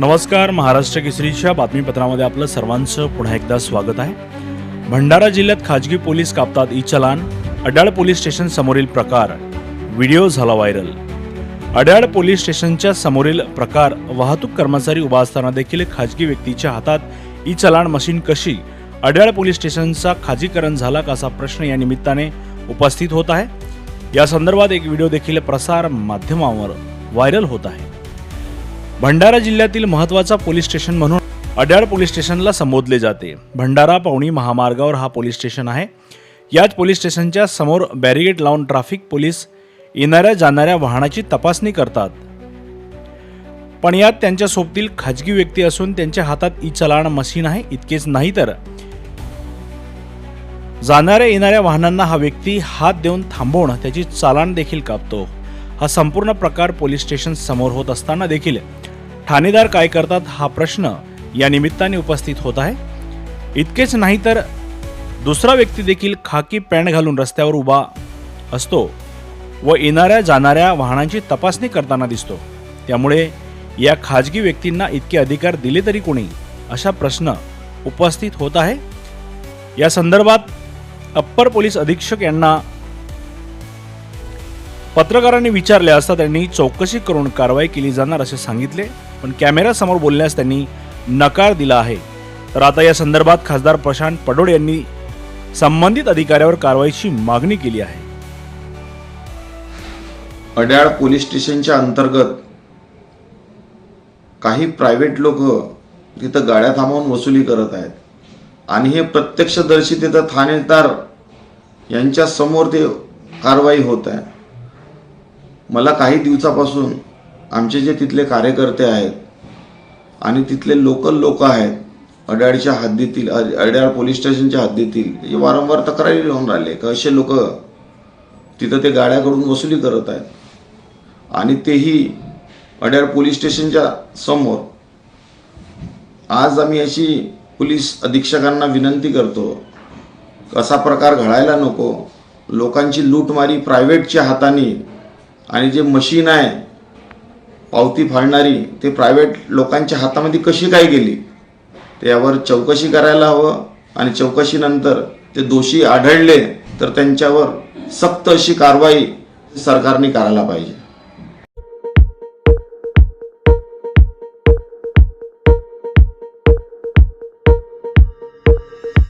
नमस्कार महाराष्ट्र केसरीच्या बातमीपत्रामध्ये आपलं सर्वांचं पुन्हा एकदा स्वागत आहे. भंडारा जिल्ह्यात खाजगी पोलीस कापतात e challan Adyal police station समोरील प्रकार व्हिडिओ झाला व्हायरल. अड्याळ पोलीस स्टेशनच्या समोरील प्रकार वाहतूक कर्मचारी उभा असताना देखील खाजगी व्यक्तीच्या हातात ई चलान मशीन कशी अड्याळ पोलीस स्टेशनचा खाजीकरण झाला का असा प्रश्न या निमित्ताने उपस्थित होत आहे. या संदर्भात एक व्हिडिओ देखील प्रसार माध्यमावर व्हायरल होत आहे. भंडारा जिल्ह्यातील महत्त्वाचा पोलीस स्टेशन म्हणून अड्याळ पोलीस स्टेशनला संबोधले जाते. भंडारा पवणी महामार्गावर हा पोलीस स्टेशन आहे. याच पोलीस स्टेशनच्या समोर बॅरिगेट लावून ट्रॅफिक पोलीस येणाऱ्या जाणाऱ्या वाहनाची तपासणी करतात. पण यात त्यांच्या सोबतील खाजगी व्यक्ती असून त्यांच्या हातात ई चलाण मशीन आहे. इतकेच नाही तर जाणाऱ्या येणाऱ्या वाहनांना हा व्यक्ती हात देऊन थांबवून त्याची चालाण देखील कापतो. हा संपूर्ण प्रकार पोलीस स्टेशन समोर होत असताना देखील ठाणेदार काय करतात हा प्रश्न या निमित्ताने उपस्थित होत आहे. इतकेच नाही तर दुसरा व्यक्ती देखील खाकी पॅन्ट घालून रस्त्यावर उभा असतो व येणाऱ्या जाणाऱ्या वाहनांची तपासणी करताना दिसतो. त्यामुळे या खाजगी व्यक्तींना इतके अधिकार दिले तरी कोणी? असा प्रश्न उपस्थित होत आहे. या संदर्भात अप्पर पोलीस अधीक्षक यांना पत्रकारांनी विचारले असता त्यांनी चौकशी करून कारवाई केली जाणार असे सांगितले. पण कॅमेऱ्यासमोर बोलण्यास त्यांनी नकार दिला आहे. तर आता या संदर्भात खासदार प्रशांत पडोड यांनी संबंधित अधिकाऱ्यावर कारवाईची मागणी केली आहे. अड्याळ पोलीस स्टेशनच्या अंतर्गत काही प्रायव्हेट लोक तिथं गाड्या थांबवून वसुली करत आहेत. आणि हे प्रत्यक्षदर्शी तिथं ठाणेदार यांच्या समोर ते कारवाई होत आहे. मला काही दिवसापासून आमचे जे तिथले कार्यकर्ते आहेत आणि तिथले लोकल लोक आहेत अड्याळच्या हद्दीतील अ- अड्याळ पोलीस स्टेशनच्या हद्दीतील हे वारंवार तक्रारी होऊन राहिले. की असे लोक तिथं ते गाड्याकडून वसुली करत आहेत. आणि तेही अड्याळ पोलीस स्टेशनच्या समोर. आज आम्ही अशी पोलीस अधीक्षकांना विनंती करतो असा प्रकार घडायला नको लोकांची लूटमारी प्रायव्हेटच्या हाताने आणि जे मशीन आहे पावती फाडणारी ते प्रायव्हेट लोकांच्या हातामध्ये कशी काय गेली? त्यावर चौकशी करायला हवं आणि चौकशीनंतर ते दोषी आढळले तर त्यांच्यावर सक्त अशी कारवाई सरकारने करायला पाहिजे.